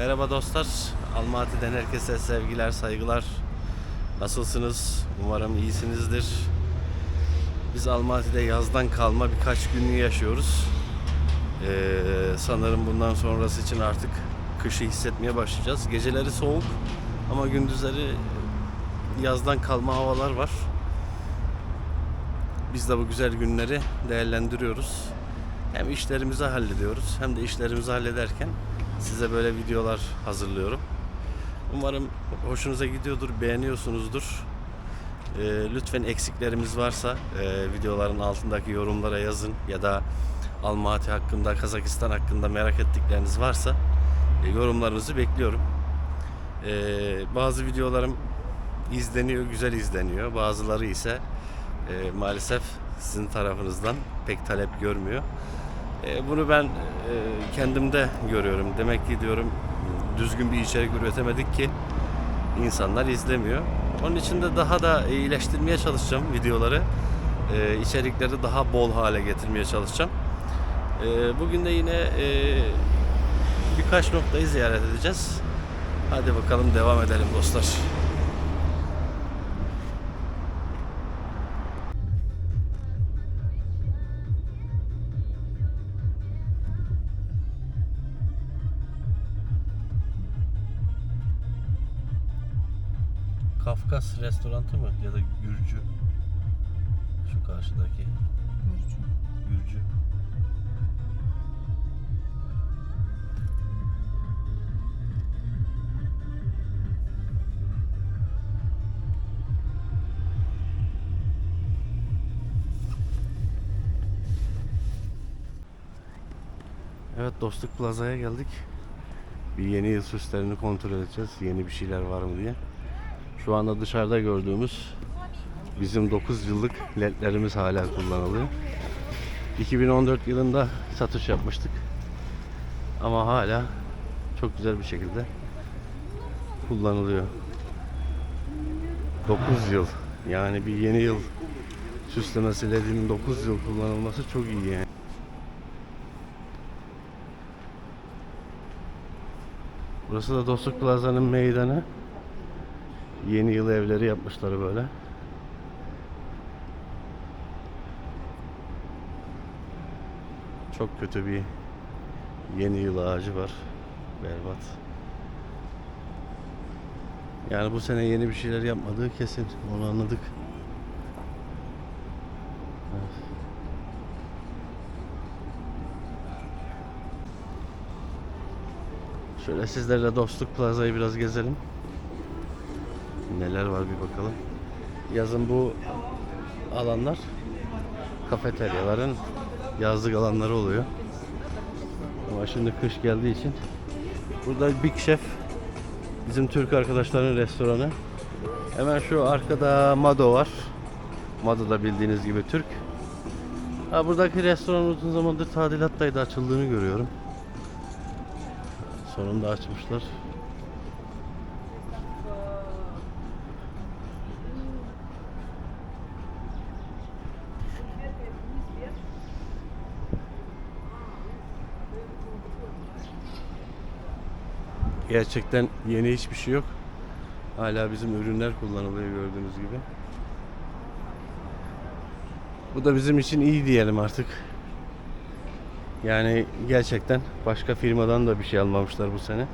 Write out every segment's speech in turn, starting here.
Merhaba dostlar. Almaty'den herkese sevgiler, saygılar. Nasılsınız? Umarım iyisinizdir. Biz Almaty'de yazdan kalma birkaç günlük yaşıyoruz. Ee, sanırım bundan sonrası için artık kışı hissetmeye başlayacağız. Geceleri soğuk ama gündüzleri yazdan kalma havalar var. Biz de bu güzel günleri değerlendiriyoruz. Hem işlerimizi hallediyoruz hem de işlerimizi hallederken size böyle videolar hazırlıyorum. Umarım hoşunuza gidiyordur, beğeniyorsunuzdur. Ee, lütfen eksiklerimiz varsa e, videoların altındaki yorumlara yazın ya da Almaty hakkında, Kazakistan hakkında merak ettikleriniz varsa e, yorumlarınızı bekliyorum. Ee, bazı videolarım izleniyor, güzel izleniyor. Bazıları ise e, maalesef sizin tarafınızdan pek talep görmüyor. E, bunu ben e, kendimde görüyorum. Demek ki diyorum düzgün bir içerik üretemedik ki insanlar izlemiyor. Onun için de daha da iyileştirmeye çalışacağım videoları. E, içerikleri daha bol hale getirmeye çalışacağım. Bugün de yine birkaç noktayı ziyaret edeceğiz. Hadi bakalım devam edelim dostlar. Kafkas restoranı mı ya da Gürcü? Şu karşıdaki Gürcü. Evet Dostluk Plaza'ya geldik. Bir yeni yıl süslerini kontrol edeceğiz. Yeni bir şeyler var mı diye. Şu anda dışarıda gördüğümüz bizim 9 yıllık ledlerimiz hala kullanılıyor. 2014 yılında satış yapmıştık. Ama hala çok güzel bir şekilde kullanılıyor. 9 yıl. Yani bir yeni yıl süslemesi ledinin 9 yıl kullanılması çok iyi yani. Burası da Dostluk Plaza'nın meydanı. Yeni yıl evleri yapmışlar böyle. Çok kötü bir yeni yıl ağacı var. Berbat. Yani bu sene yeni bir şeyler yapmadığı kesin. Onu anladık. Evet. Şöyle sizlerle Dostluk Plaza'yı biraz gezelim. Neler var bir bakalım. Yazın bu alanlar kafeteryaların yazlık alanları oluyor. Ama şimdi kış geldiği için burada Big Chef bizim Türk arkadaşların restoranı. Hemen şu arkada Mado var. Mado da bildiğiniz gibi Türk. Ha, buradaki restoran uzun zamandır tadilattaydı açıldığını görüyorum. Sonunda açmışlar. Gerçekten yeni hiçbir şey yok. Hala bizim ürünler kullanılıyor gördüğünüz gibi. Bu da bizim için iyi diyelim artık. Yani gerçekten başka firmadan da bir şey almamışlar bu sene.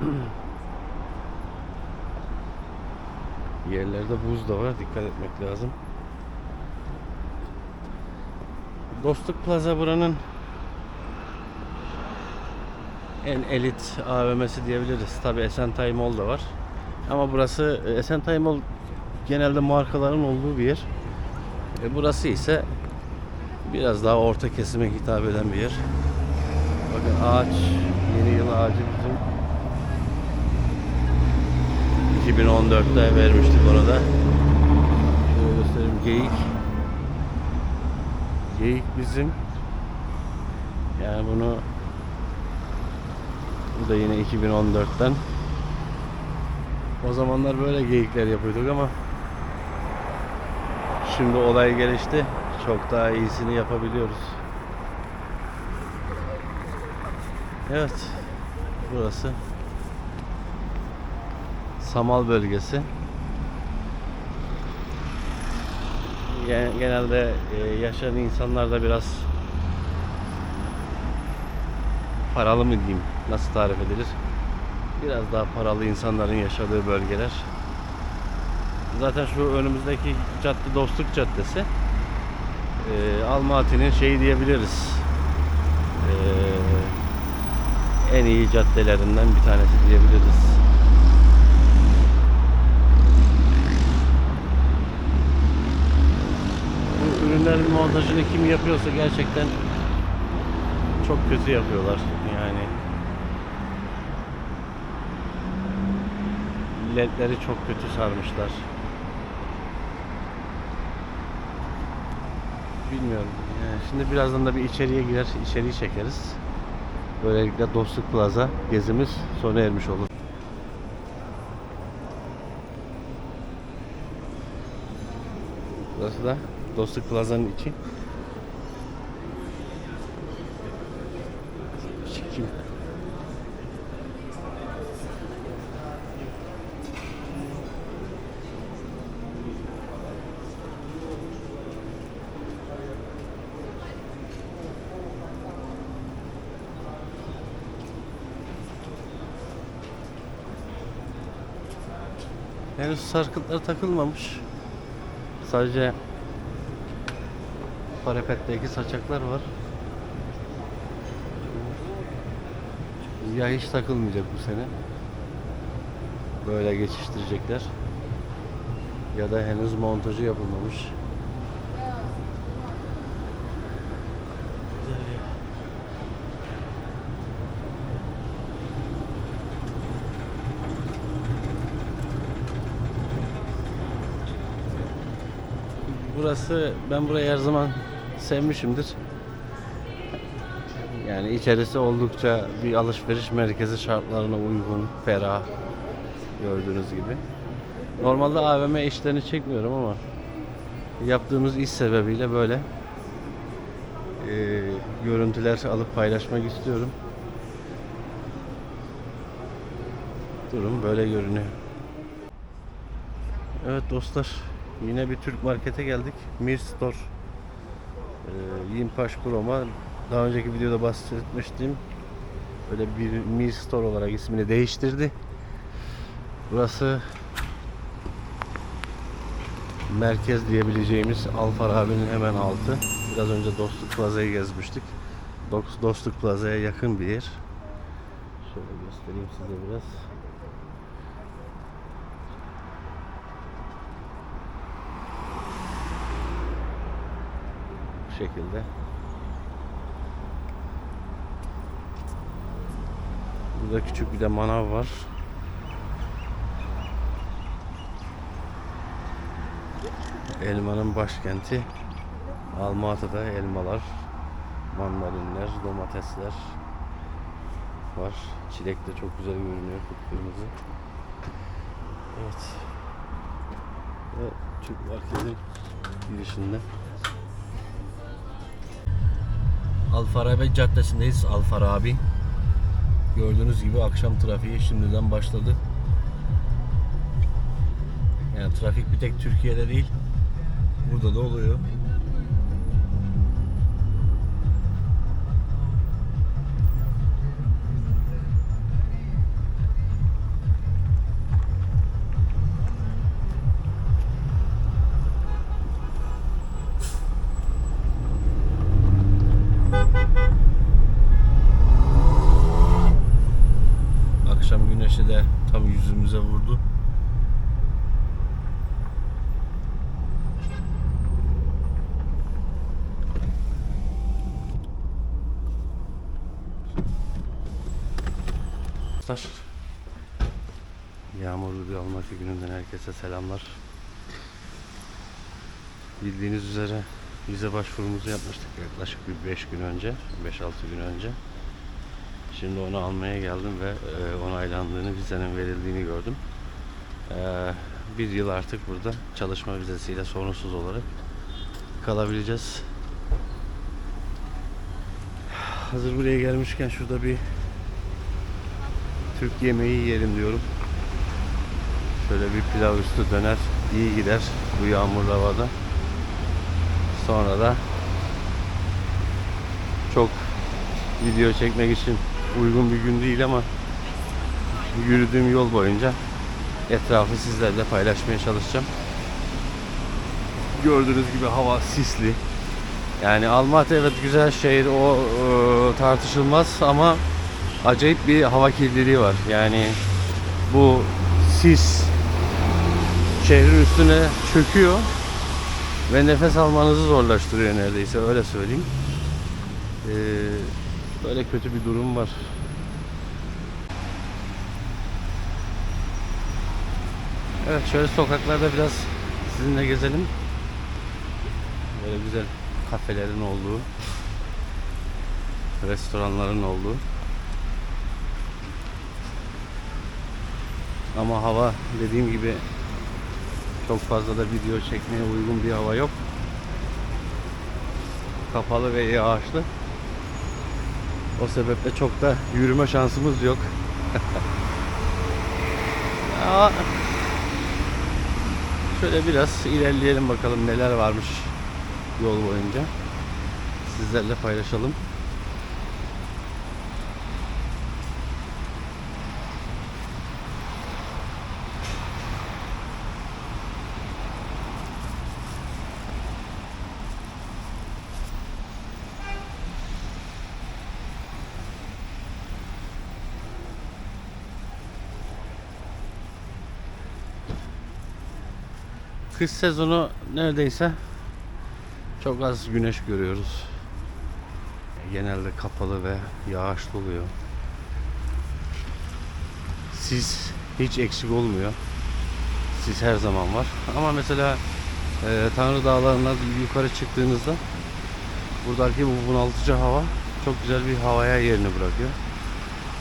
Yerlerde buz da var. Dikkat etmek lazım. Dostluk Plaza buranın en elit AVM'si diyebiliriz. Tabi Esentay Mall da var. Ama burası Esentay Mall genelde markaların olduğu bir yer. E burası ise biraz daha orta kesime hitap eden bir yer. Bakın ağaç, yeni yıl ağacı bizim 2014'te vermiştik ona da. Şöyle göstereyim geyik. Geyik bizim. Yani bunu bu da yine 2014'ten. O zamanlar böyle geyikler yapıyorduk ama şimdi olay gelişti. Çok daha iyisini yapabiliyoruz. Evet. Burası Samal bölgesi. Gen- Genelde e, yaşayan insanlar da biraz paralı mı diyeyim? Nasıl tarif edilir? Biraz daha paralı insanların yaşadığı bölgeler. Zaten şu önümüzdeki cadde Dostluk Caddesi. E, Almaty'nin şeyi diyebiliriz. E, en iyi caddelerinden bir tanesi diyebiliriz. Bu ürünlerin montajını kim yapıyorsa gerçekten çok kötü yapıyorlar yani. ledleri çok kötü sarmışlar. Bilmiyorum. Yani şimdi birazdan da bir içeriye girer, içeriği çekeriz. Böylelikle Dostluk Plaza gezimiz sona ermiş olur. Burası da Dostluk Plaza'nın içi. Henüz sarkıtlar takılmamış. Sadece parapetteki saçaklar var. Ya hiç takılmayacak bu sene. Böyle geçiştirecekler. Ya da henüz montajı yapılmamış. Burası ben burayı her zaman sevmişimdir. Yani içerisi oldukça bir alışveriş merkezi şartlarına uygun, ferah gördüğünüz gibi. Normalde AVM işlerini çekmiyorum ama yaptığımız iş sebebiyle böyle e, görüntüler alıp paylaşmak istiyorum. Durum böyle görünüyor. Evet dostlar yine bir Türk markete geldik. Mir Store. Ee, Yimpaş Proma. Daha önceki videoda bahsetmiştim. Böyle bir Mir Store olarak ismini değiştirdi. Burası merkez diyebileceğimiz Alfarabi'nin hemen altı. Biraz önce Dostluk Plaza'yı gezmiştik. Dost- Dostluk Plaza'ya yakın bir yer. Şöyle göstereyim size biraz. Şekilde. Burada küçük bir de manav var. Elmanın başkenti Almatı'da elmalar, mandalinler, domatesler var. Çilek de çok güzel görünüyor kıpkırmızı. Evet. Ve Türk marketin girişinde. Alfarabi Caddesi'ndeyiz. Alfarabi. Gördüğünüz gibi akşam trafiği şimdiden başladı. Yani trafik bir tek Türkiye'de değil. Burada da oluyor. Tam yüzümüze vurdu. Yağmurlu bir Almatı gününden herkese selamlar. Bildiğiniz üzere vize başvurumuzu yapmıştık yaklaşık bir 5 gün önce, 5-6 gün önce. Şimdi onu almaya geldim ve e, onaylandığını, vizenin verildiğini gördüm. E, bir yıl artık burada çalışma vizesiyle sorunsuz olarak kalabileceğiz. Hazır buraya gelmişken şurada bir Türk yemeği yiyelim diyorum. Şöyle bir pilav üstü döner iyi gider bu yağmurlu havada. Sonra da çok video çekmek için uygun bir gün değil ama yürüdüğüm yol boyunca etrafı sizlerle paylaşmaya çalışacağım. Gördüğünüz gibi hava sisli. Yani Almaty evet güzel şehir o e, tartışılmaz ama acayip bir hava kirliliği var. Yani bu sis şehrin üstüne çöküyor ve nefes almanızı zorlaştırıyor neredeyse öyle söyleyeyim. Ee, böyle kötü bir durum var. Evet şöyle sokaklarda biraz sizinle gezelim. Böyle güzel kafelerin olduğu, restoranların olduğu. Ama hava dediğim gibi çok fazla da video çekmeye uygun bir hava yok. Kapalı ve yağışlı. O sebeple çok da yürüme şansımız yok. Şöyle biraz ilerleyelim bakalım neler varmış yol boyunca. Sizlerle paylaşalım. Kış sezonu neredeyse çok az güneş görüyoruz. Genelde kapalı ve yağışlı oluyor. Sis hiç eksik olmuyor. Sis her zaman var. Ama mesela e, Tanrı Dağları'na yukarı çıktığınızda buradaki bu bunaltıcı hava çok güzel bir havaya yerini bırakıyor.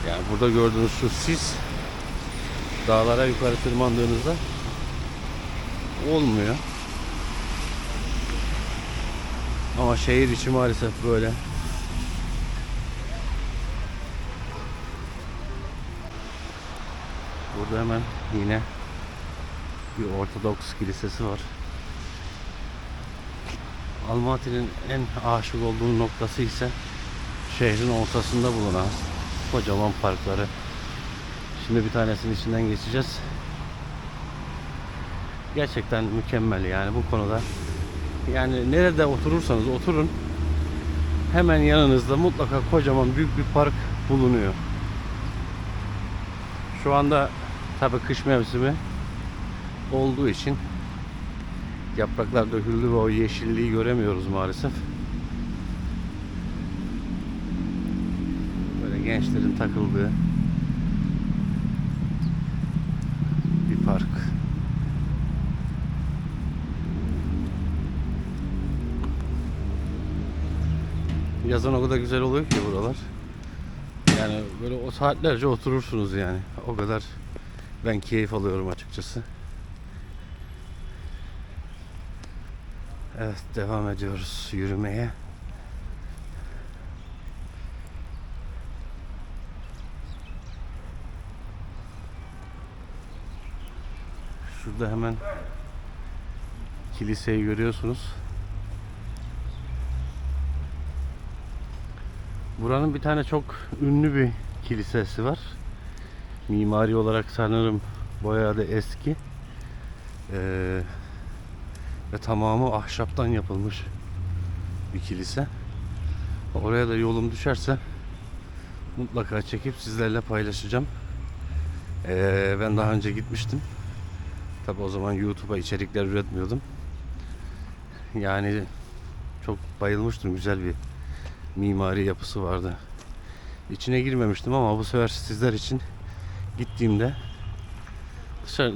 Yani burada gördüğünüz şu sis dağlara yukarı tırmandığınızda olmuyor. Ama şehir içi maalesef böyle. Burada hemen yine bir Ortodoks kilisesi var. Almaty'nin en aşık olduğu noktası ise şehrin ortasında bulunan kocaman parkları. Şimdi bir tanesinin içinden geçeceğiz. Gerçekten mükemmel yani bu konuda. Yani nerede oturursanız oturun hemen yanınızda mutlaka kocaman büyük bir park bulunuyor. Şu anda tabi kış mevsimi olduğu için yapraklar döküldü ve o yeşilliği göremiyoruz maalesef. Böyle gençlerin takıldığı Yazın o kadar güzel oluyor ki buralar. Yani böyle o saatlerce oturursunuz yani. O kadar ben keyif alıyorum açıkçası. Evet devam ediyoruz yürümeye. Şurada hemen kiliseyi görüyorsunuz. Buranın bir tane çok ünlü bir kilisesi var. Mimari olarak sanırım bayağı da eski. Ee, ve tamamı ahşaptan yapılmış bir kilise. Oraya da yolum düşerse mutlaka çekip sizlerle paylaşacağım. Ee, ben daha önce gitmiştim. Tabi o zaman YouTube'a içerikler üretmiyordum. Yani çok bayılmıştım. Güzel bir mimari yapısı vardı. İçine girmemiştim ama bu sefer sizler için gittiğimde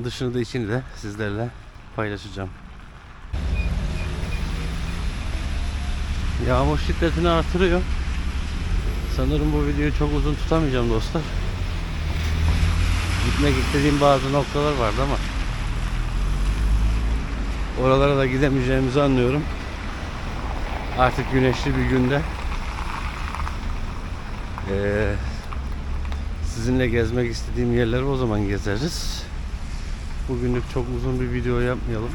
dışını da içini de sizlerle paylaşacağım. Yağmur şiddetini artırıyor. Sanırım bu videoyu çok uzun tutamayacağım dostlar. Gitmek istediğim bazı noktalar vardı ama oralara da gidemeyeceğimizi anlıyorum. Artık güneşli bir günde ee, Sizinle gezmek istediğim yerleri o zaman gezeriz. Bugünlük çok uzun bir video yapmayalım.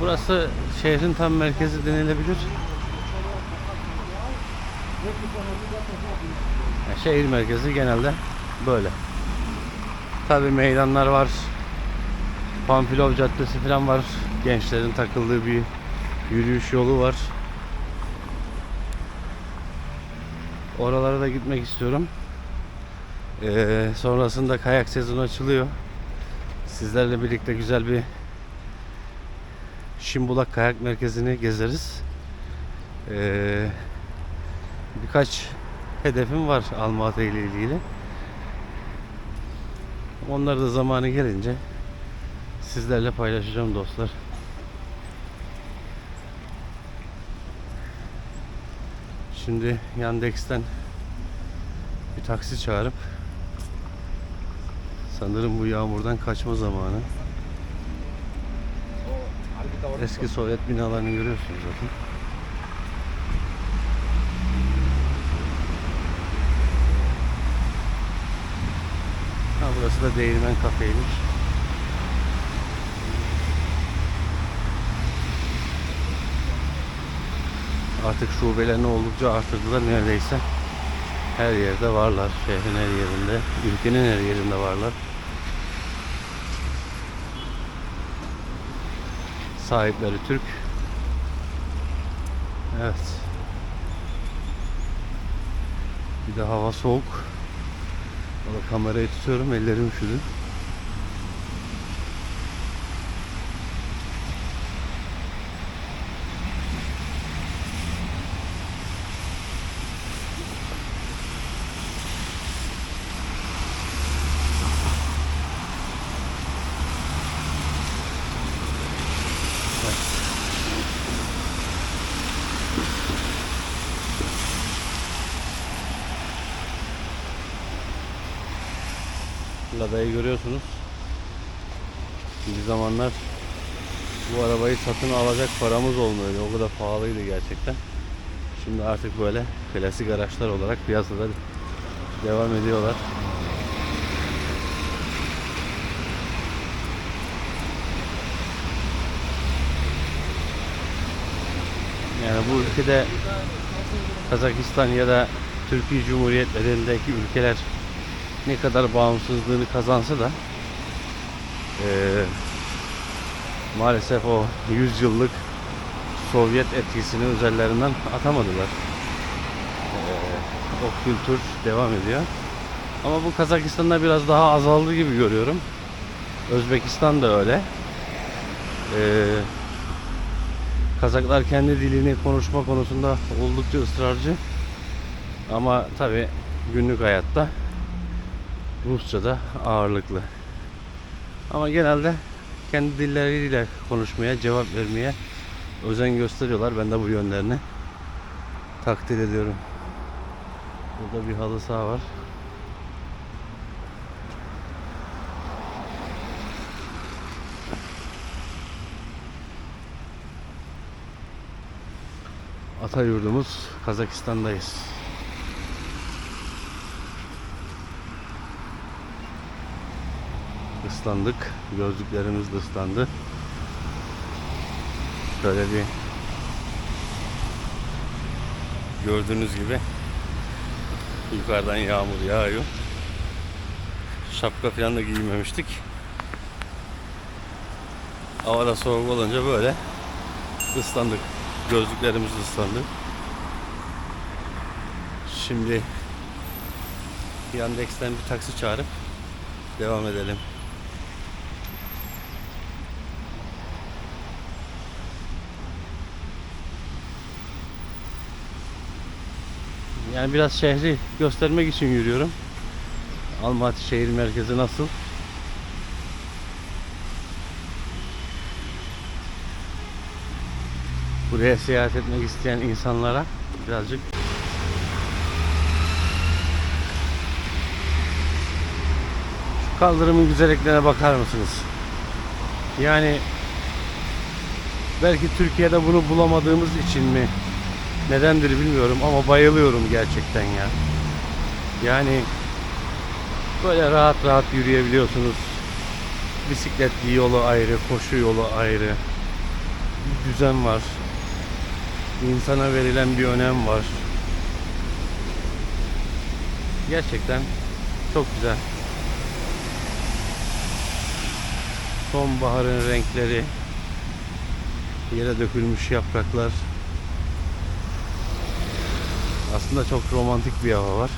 Burası şehrin tam merkezi denilebilir. Şehir merkezi genelde böyle. Tabi meydanlar var. Pamfilov Caddesi falan var. Gençlerin takıldığı bir yürüyüş yolu var. Oralara da gitmek istiyorum. Ee, sonrasında kayak sezonu açılıyor. Sizlerle birlikte güzel bir Şimbulak Kayak Merkezi'ni gezeriz. Ee, birkaç hedefim var Almatı ile ilgili. Onları da zamanı gelince sizlerle paylaşacağım dostlar. Şimdi Yandex'ten bir taksi çağırıp sanırım bu yağmurdan kaçma zamanı. Eski Sovyet binalarını görüyorsunuz zaten. Ha burası da Değirmen Kafeymiş. Artık şubelerini oldukça arttırdılar neredeyse. Her yerde varlar. Şehrin her yerinde, ülkenin her yerinde varlar. Sahipleri Türk. Evet. Bir de hava soğuk. Valla kamerayı tutuyorum ellerim üşüdü. Lada'yı görüyorsunuz. Bir zamanlar bu arabayı satın alacak paramız olmuyordu. O kadar pahalıydı gerçekten. Şimdi artık böyle klasik araçlar olarak piyasada devam ediyorlar. Yani bu ülkede Kazakistan ya da Türkiye Cumhuriyetlerindeki ülkeler ne kadar bağımsızlığını kazansa da eee, maalesef o 100 yıllık Sovyet etkisini üzerlerinden atamadılar. Eee, o kültür devam ediyor. Ama bu Kazakistan'da biraz daha azaldı gibi görüyorum. Özbekistan da öyle. Eee, Kazaklar kendi dilini konuşma konusunda oldukça ısrarcı. Ama tabi günlük hayatta Rusça da ağırlıklı. Ama genelde kendi dilleriyle konuşmaya, cevap vermeye özen gösteriyorlar. Ben de bu yönlerini takdir ediyorum. Burada bir halı saha var. Ata yurdumuz Kazakistan'dayız. Islandık. Gözlüklerimiz de ıslandı. Şöyle bir gördüğünüz gibi yukarıdan yağmur yağıyor. Şapka falan da giymemiştik. Hava da soğuk olunca böyle ıslandık. Gözlüklerimiz ıslandı. Şimdi Yandex'ten bir taksi çağırıp devam edelim. Yani biraz şehri göstermek için yürüyorum. Almaty şehir merkezi nasıl? Buraya seyahat etmek isteyen insanlara birazcık şu kaldırımın güzelliklerine bakar mısınız? Yani Belki Türkiye'de bunu bulamadığımız için mi? Nedendir bilmiyorum ama bayılıyorum gerçekten ya. Yani böyle rahat rahat yürüyebiliyorsunuz. Bisikletli yolu ayrı, koşu yolu ayrı. Bir düzen var. İnsana verilen bir önem var. Gerçekten çok güzel. Sonbaharın renkleri, yere dökülmüş yapraklar. Aslında çok romantik bir hava var.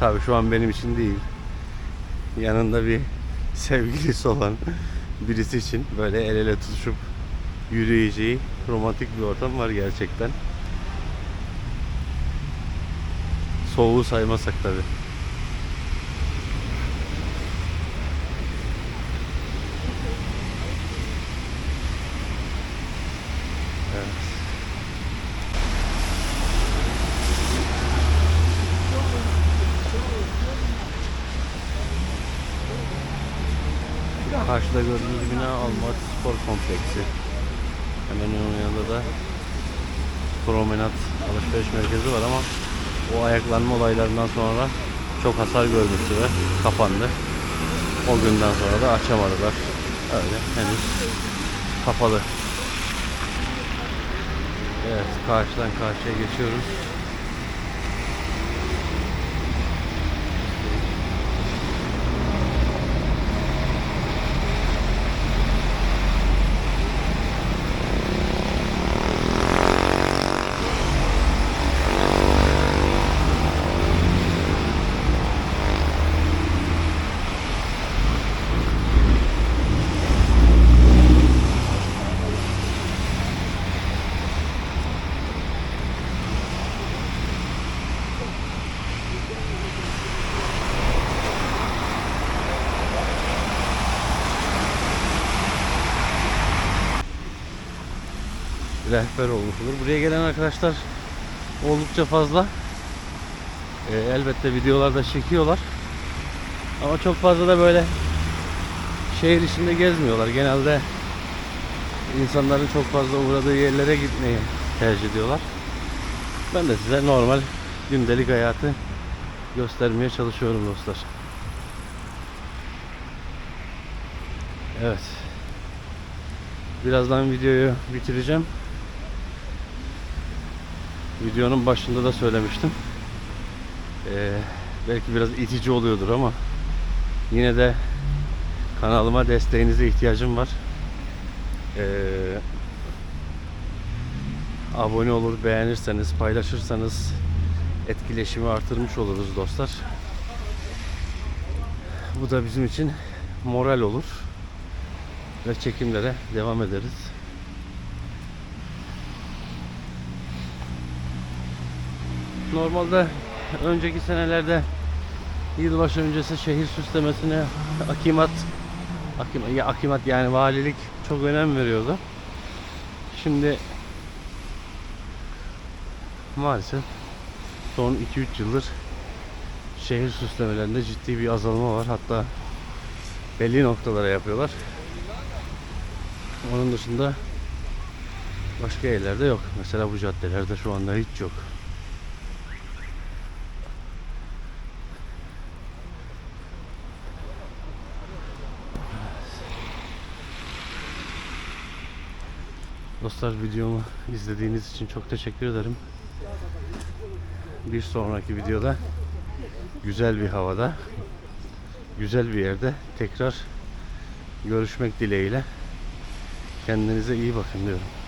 Tabii şu an benim için değil. Yanında bir sevgilisi olan birisi için böyle el ele tutuşup yürüyeceği romantik bir ortam var gerçekten. Soğuğu saymasak tabii. Evet. Karşıda gördüğünüz bina Almaty Spor Kompleksi. Hemen onun yanında da promenat alışveriş merkezi var ama o ayaklanma olaylarından sonra çok hasar görmüştü ve kapandı. O günden sonra da açamadılar. Öyle henüz kapalı. Evet karşıdan karşıya geçiyoruz. Rehber olmuş olur. Buraya gelen arkadaşlar oldukça fazla. Ee, elbette videolarda çekiyorlar. Ama çok fazla da böyle şehir içinde gezmiyorlar. Genelde insanların çok fazla uğradığı yerlere gitmeyi tercih ediyorlar. Ben de size normal gündelik hayatı göstermeye çalışıyorum dostlar. Evet. Birazdan videoyu bitireceğim. Videonun başında da söylemiştim. Ee, belki biraz itici oluyordur ama yine de kanalıma desteğinize ihtiyacım var. Ee, abone olur, beğenirseniz, paylaşırsanız etkileşimi artırmış oluruz dostlar. Bu da bizim için moral olur ve çekimlere devam ederiz. Normalde önceki senelerde yılbaşı öncesi şehir süslemesine akimat akim, ya akimat yani valilik çok önem veriyordu. Şimdi maalesef son 2-3 yıldır şehir süslemelerinde ciddi bir azalma var. Hatta belli noktalara yapıyorlar. Onun dışında başka yerlerde yok. Mesela bu caddelerde şu anda hiç yok. Dostlar videomu izlediğiniz için çok teşekkür ederim. Bir sonraki videoda güzel bir havada, güzel bir yerde tekrar görüşmek dileğiyle. Kendinize iyi bakın diyorum.